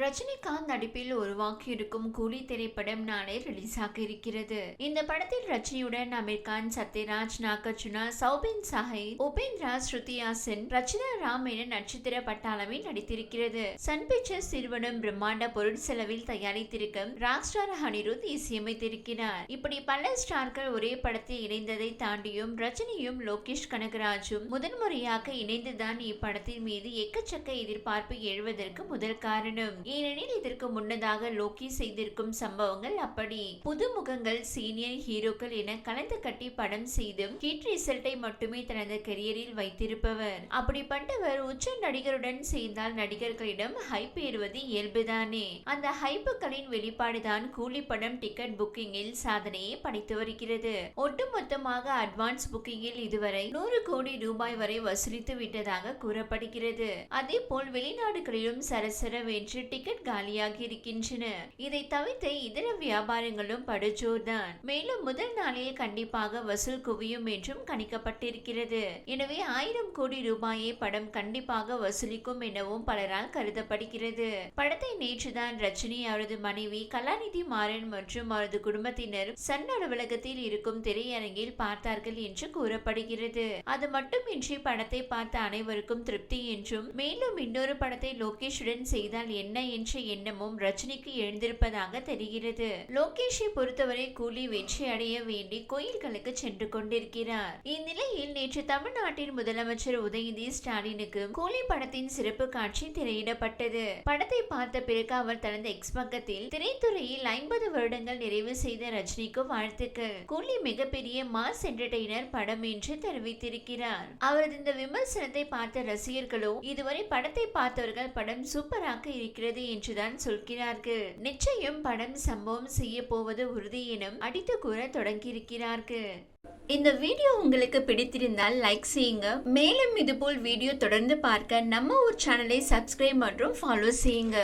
ரஜினிகாந்த் நடிப்பில் உருவாக்கியிருக்கும் கூலி திரைப்படம் நாளை ரிலீஸ் ஆக இருக்கிறது. இந்த படத்தில் ரஜினியுடன் அமீர் கான் சத்யராஜ் நாகார்ஜுனா சௌபின் சாஹை உபேந்திரா ஸ்ருதிஹாசன் ரச்சனா ராம் என நட்சத்திர பட்டாளமே நடித்திருக்கிறது. சன் பிக்சர்ஸ் நிறுவனம் பிரம்மாண்ட பொருட்செலவில் தயாரித்திருக்கும் ராக் ஸ்டார் அனிருத் இசையமைத்திருக்கிறார். இப்படி பல ஸ்டார்கள் ஒரே படத்தில் இணைந்ததை தாண்டியும் ரஜினியும் லோகேஷ் கனகராஜும் முதன்முறையாக இணைந்துதான் இப்படத்தின் மீது எக்கச்சக்க எதிர்பார்ப்பு எழுவதற்கு முதல் காரணம். ஏனெனில் இதற்கு முன்னதாக லோக்கி செய்திருக்கும் சம்பவங்கள் அப்படி புதுமுகங்கள் சீனியர் ஹீரோக்கள் என கலந்து கட்டி படம் செய்தும் ஹிட் ரிசல்ட்டை மட்டுமே தனது கெரியரில் வைத்திருப்பவர். அப்படிப்பட்டவர் உச்ச நடிகருடன் சேர்ந்தால் நடிகர்களிடம் ஹைப் ஏறுவது இயல்புதானே. அந்த ஹைப்புகளின் வெளிப்பாடுதான் கூலி படம் டிக்கெட் புக்கிங்கில் சாதனையை படைத்து வருகிறது. ஒட்டுமொத்தமாக அட்வான்ஸ் புக்கிங்கில் இதுவரை நூறு கோடி ரூபாய் வரை வசூலித்து விட்டதாக கூறப்படுகிறது. அதே போல் வெளிநாடுகளிலும் சரசரவென்று டிக்கெட் டிக்கெட் காலியாகி இருக்கின்றன இதை தவிர்த்து இதர வியாபாரங்களும் படுஜோர்தான். மேலும் முதல் நாளில் கண்டிப்பாக வசூல் குவியும் என்றும் கணிக்கப்பட்டிருக்கிறது. எனவே ஆயிரம் கோடி ரூபாயை படம் கண்டிப்பாக வசூலிக்கும் எனவும் பலரால் கருதப்படுகிறது. படத்தை நேற்றுதான் ரஜினி அவரது மனைவி கலாநிதி மாறன் மற்றும் அவரது குடும்பத்தினர் சன் அலுவலகத்தில் இருக்கும் திரையரங்கில் பார்த்தார்கள் என்று கூறப்படுகிறது. அது மட்டுமின்றி படத்தை பார்த்த அனைவருக்கும் திருப்தி என்றும் மேலும் இன்னொரு படத்தை லோகேஷுடன் செய்தால் என்ன என்ற எண்ணமும் ரஜினிக்கு எழுந்திருப்பதாக தெரிகிறது. லோகேஷை பொறுத்தவரை கூலி வெற்றி அடைய வேண்டி கோயில்களுக்கு சென்று கொண்டிருக்கிறார். இந்நிலையில் நேற்று தமிழ்நாட்டின் முதலமைச்சர் உதயநிதி ஸ்டாலினுக்கு கூலி படத்தின் சிறப்பு காட்சி திரையிடப்பட்டது. படத்தை பார்த்த பிறகு அவர் தனது எக்ஸ் பக்கத்தில் திரைத்துறையில் ஐம்பது வருடங்கள் நிறைவு செய்த ரஜினிக்கு வாழ்த்துக்கள். கூலி மிகப்பெரிய மாஸ் என்டர்டெய்னர் படம் என்று தெரிவித்திருக்கிறார். அவரது இந்த விமர்சனத்தை பார்த்த ரசிகர்களோ இதுவரை படத்தை பார்த்தவர்கள் படம் சூப்பராக இருக்கிறது என்றுதான் சொல்கிறார்கள். நிச்சயம் படம் சம்பவம் செய்ய போவது உறுதி எனும் அடித்து கூற தொடங்கியிருக்கிறார்கள். இந்த வீடியோ உங்களுக்கு பிடித்திருந்தால் லைக் செய்யுங்க. மேலும் இதுபோல் வீடியோ தொடர்ந்து பார்க்க நம்ம ஒரு சேனலை சப்ஸ்கிரைப் மற்றும் ஃபாலோ செய்யுங்க.